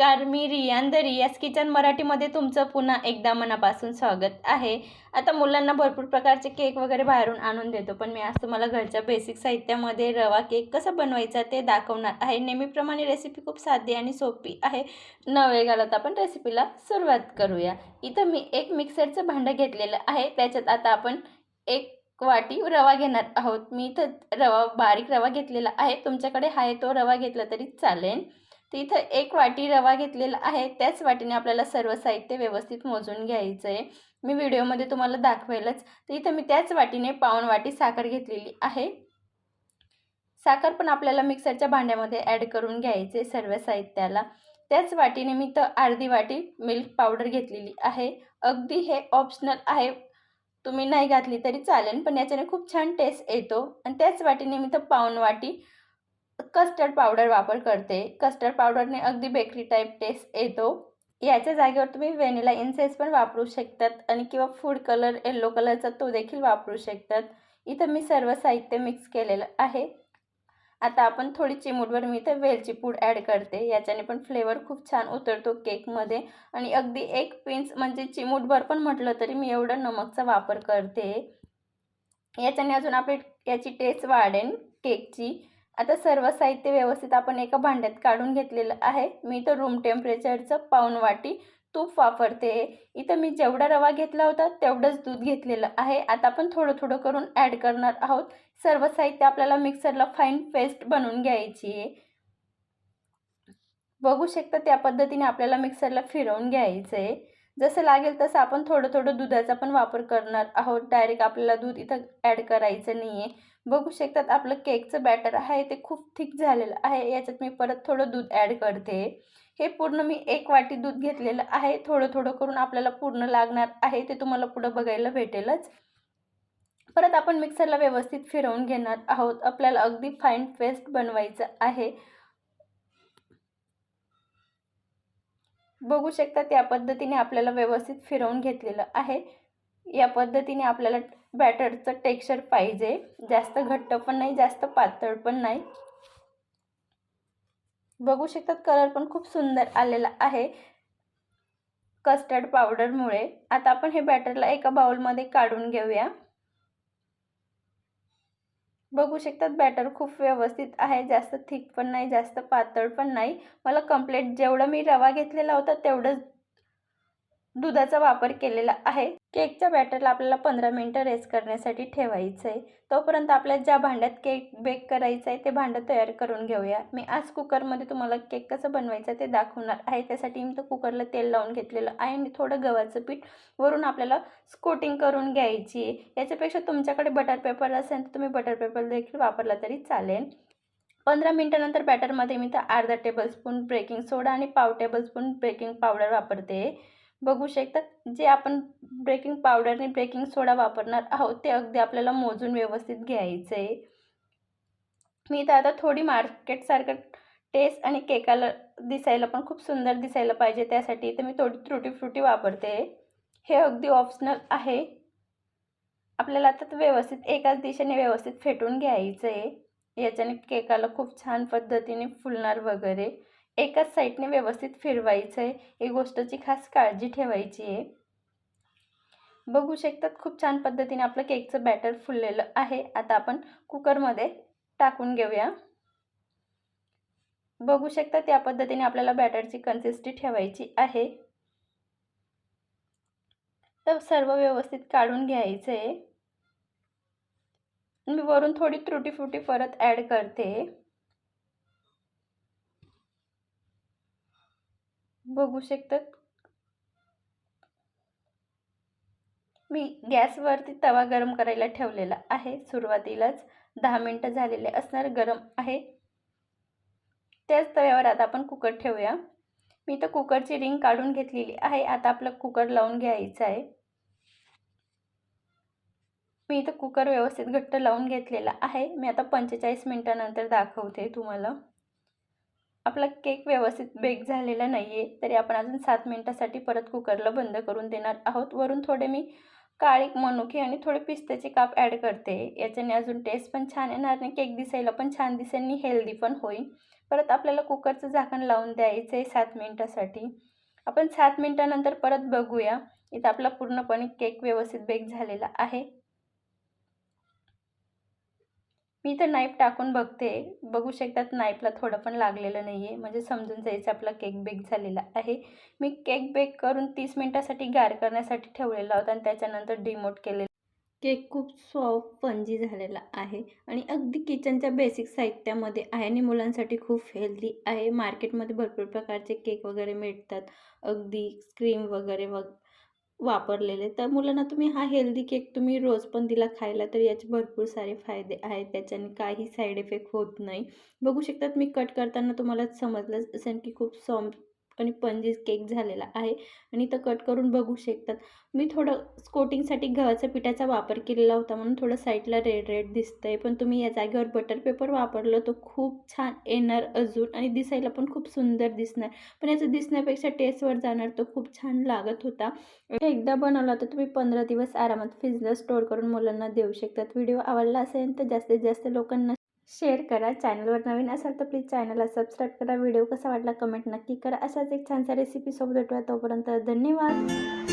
नमस्कार मी Riyan the kitchen मराठीमध्ये तुमचं पुन्हा एकदा मनापासून स्वागत आहे. आता मुलांना भरपूर प्रकारचे केक वगैरे बाहेरून आणून देतो पण मी आज तुम्हाला घरच्या बेसिक साहित्यामध्ये रवा केक कसा बनवायचा ते दाखवणार आहे. नेहमीप्रमाणे रेसिपी खूप साधी आणि सोपी आहे. न वेळ घालत आपण रेसिपीला सुरुवात करूया. इथं मी एक मिक्सरचं भांडं घेतलेलं आहे. त्याच्यात आता आपण एक वाटी रवा घेणार आहोत. मी इथं रवा बारीक रवा घेतलेला आहे. तुमच्याकडे आहे तो रवा घेतला तरी चालेल. तर इथं एक वाटी रवा घेतलेला आहे. त्याच वाटीने आपल्याला सर्व साहित्य व्यवस्थित मोजून घ्यायचं आहे मी व्हिडिओमध्ये तुम्हाला दाखवेलच. तर इथं मी त्याच वाटीने पाऊण वाटी साखर घेतलेली आहे. साखर पण आपल्याला मिक्सरच्या भांड्यामध्ये ॲड करून घ्यायचे सर्व साहित्याला. त्याच वाटीने मी तर अर्धी वाटी मिल्क पावडर घेतलेली आहे. अगदी हे ऑप्शनल आहे. तुम्ही नाही घातली तरी चालेल पण याच्याने खूप छान टेस्ट येतो. आणि त्याच वाटीने मी तर पाऊण वाटी कस्टर्ड पावडर वापर करते. कस्टर्ड पावडरने अगदी बेकरी टाईप टेस्ट येतो. याच्या जागेवर तुम्ही व्हॅनिला इन्सेस पण वापरू शकतात आणि किंवा फूड कलर येल्लो कलरचा तो देखील वापरू शकतात. इथं मी सर्व साहित्य मिक्स केलेलं आहे. आता आपण थोडी चिमूटभर मी इथं वेलची पूड ॲड करते. याच्याने पण फ्लेवर खूप छान उतरतो केकमध्ये आणि अगदी एक पिंच म्हणजे चिमूटभर पण म्हटलं तरी मी एवढं नमकचा वापर करते. याच्याने अजून आपली याची टेस्ट वाढेल केकची आता सर्व साहित्य व्यवस्थित आपण एका भांड्यात काढून घेतलेलं आहे. मी तर रूम टेम्परेचरचं पाऊण वाटी तूप वापरते. इथं मी जेवढा रवा घेतला होता तेवढंच दूध घेतलेलं आहे. आता आपण थोडं थोडं करून ॲड करणार आहोत. सर्व साहित्य आपल्याला मिक्सरला फाईन पेस्ट बनवून घ्यायची आहे. बघू शकता त्या पद्धतीने आपल्याला मिक्सरला फिरवून घ्यायचं आहे जसं लागेल तसं आपण थोडं थोडं दुधाचा पण वापर करणार आहोत. डायरेक्ट आपल्याला दूध इथं ॲड करायचं नाही आहे बघू शकतात आपलं केकचं बॅटर आहे ते खूप थिक झालेलं आहे. याच्यात मी परत थोडं दूध ॲड करते. हे पूर्ण मी एक वाटी दूध घेतलेलं आहे. थोडं थोडं करून आपल्याला पूर्ण लागणार आहे ते तुम्हाला पुढं बघायला भेटेलच. परत आपण मिक्सरला व्यवस्थित फिरवून घेणार आहोत. आपल्याला अगदी फाईन पेस्ट बनवायचं आहे. बघू शकता त्या पद्धतीने आपल्याला व्यवस्थित फिरवून घेतलेलं आहे. या पद्धतीने आपल्याला बॅटरचं टेक्स्चर पाहिजे. जास्त घट्ट पण नाही जास्त पातळ पण नाही. बघू शकतात कलर पण खूप सुंदर आलेला आहे. कस्टर्ड पावडरमुळे आता आपण हे बॅटरला एका बाउलमध्ये काढून घेऊया. बघू शकतात बॅटर खूप व्यवस्थित आहे जास्त थिक पण नाही जास्त पातळ पण नाही. मला कंप्लीट जेवढं मी रवा घेतलेला होता तेवढंच दुधाचा वापर केलेला आहे. केकच्या बॅटरला आपल्याला पंधरा मिनटं रेस्ट करण्यासाठी ठेवायचं आहे तोपर्यंत आपल्याला ज्या भांड्यात केक बेक करायचं आहे ते भांडं तयार करून घेऊया. मी आज कुकरमध्ये तुम्हाला केक कसं बनवायचं ते दाखवणार आहे. त्यासाठी मी तो कुकरला तेल लावून घेतलेलं आहे आणि थोडं गव्हाचं पीठ वरून आपल्याला स्कोटिंग करून घ्यायची आहे. याच्यापेक्षा तुमच्याकडे बटर पेपर असेल तर तुम्ही बटर पेपर देखील वापरला तरी चालेल. पंधरा मिनटानंतर बॅटरमध्ये मी तर अर्धा टेबलस्पून बेकिंग सोडा आणि पाव टेबलस्पून बेकिंग पावडर वापरते. बघू शकतात जे आपण ब्रेकिंग पावडरने ब्रेकिंग सोडा वापरणार आहोत ते अगदी आपल्याला मोजून व्यवस्थित घ्यायचं आहे मी तर आता थोडी मार्केटसारखं टेस्ट आणि केकाला दिसायला पण खूप सुंदर दिसायला पाहिजे त्यासाठी तर मी थोडी त्रुटी फ्रुटी वापरते. हे अगदी ऑप्शनल आहे. आपल्याला आता व्यवस्थित एकाच दिशेने व्यवस्थित फेटून घ्यायचं आहे याच्याने केकाला खूप छान पद्धतीने फुलणार वगैरे. एकाच साईडने व्यवस्थित फिरवायचं आहे ही गोष्टची खास काळजी ठेवायची आहे. बघू शकतात खूप छान पद्धतीने आपलं केकचं बॅटर फुललेलं आहे. आता आपण कुकरमध्ये टाकून घेऊया. बघू शकता त्या पद्धतीने आपल्याला बॅटरची कन्सिस्टी ठेवायची आहे. तर सर्व व्यवस्थित काढून घ्यायचं आहे मी वरून थोडी त्रुटी फुटी परत ॲड करते. बघू शकतात. मी गॅसवरती तवा गरम करायला ठेवलेला आहे. सुरुवातीलाच दहा मिनटं झालेले असणार गरम आहे. त्याच तव्यावर आता आपण कुकर ठेवूया. मी तर कुकरची रिंग काढून घेतलेली आहे. आता आपलं कुकर लावून घ्यायचं आहे. मी इथं कुकर व्यवस्थित घट्ट लावून घेतलेला आहे. मी आता पंचेचाळीस मिनटानंतर दाखवते तुम्हाला. आपला केक व्यवस्थित बेक झालेला नाही आहे तरी आपण अजून सात मिनटासाठी परत कुकरला बंद करून देणार आहोत. वरून थोडे मी काळी मनुके आणि थोडे पिस्त्याचे काप ॲड करते. याच्याने अजून टेस्ट पण छान येणार नाही केक दिसायला पण छान दिसेल आणि हेल्दी पण होईल. परत आपल्याला कुकरचं झाकण लावून द्यायचं आहे सात मिनटासाठी. आपण सात मिनटानंतर परत बघूया. इथं आपला पूर्णपणे केक व्यवस्थित बेक झालेला आहे. मी तर नाईफ टाकून बघते. बघू शकतात नाईफला थोडं पण लागलेलं नाही आहे म्हणजे समजून जायचं आपला केक बेक झालेला आहे. मी केक बेक करून तीस मिनटासाठी गार करण्यासाठी ठेवलेला होता आणि त्याच्यानंतर डिमोट केलेला. केक खूप सॉफ्ट स्पंजी झालेला आहे आणि अगदी किचनच्या बेसिक साहित्यामध्ये आहे आणि मुलांसाठी खूप हेल्दी आहे. मार्केटमध्ये भरपूर प्रकारचे केक वगैरे मिळतात. अगदी क्रीम वगैरे वग वापरलेले. तर मुलांना तुम्ही हा हेल्दी केक तुम्ही रोज पण दिला खायला तर याचे भरपूर सारे फायदे आहेत. त्याच्याने काही साईड इफेक्ट होत नाही. बघू शकतात मी कट करताना तुम्हाला समजलंच असेल की खूप सॉफ्ट आणि पंजी केक झालेला आहे. आणि तर कट करून बघू शकतात. मी थोडं कोटिंगसाठी गव्हाच्या पिठाचा वापर केलेला होता. म्हणून थोडं साईडला रेड रेड दिसतंय. पण तुम्ही या जागेवर बटर पेपर वापरलं तर खूप छान येणार अजून आणि दिसायला पण खूप सुंदर दिसणार. पण याचं दिसण्यापेक्षा टेस्टवर जाणार तो खूप छान लागत होता. एकदा बनवला तर तुम्ही पंधरा दिवस आरामात फ्रीजला स्टोअर करून मुलांना देऊ शकतात. व्हिडिओ आवडला असेल तर जास्तीत जास्त लोकांना शेअर करा. चॅनलवर नवीन असाल तर प्लीज चॅनलला सबस्क्राईब करा. व्हिडिओ कसा वाटला कमेंट नक्की करा. अशाच एक छानसा रेसिपीसोबत भेटूया तोपर्यंत धन्यवाद.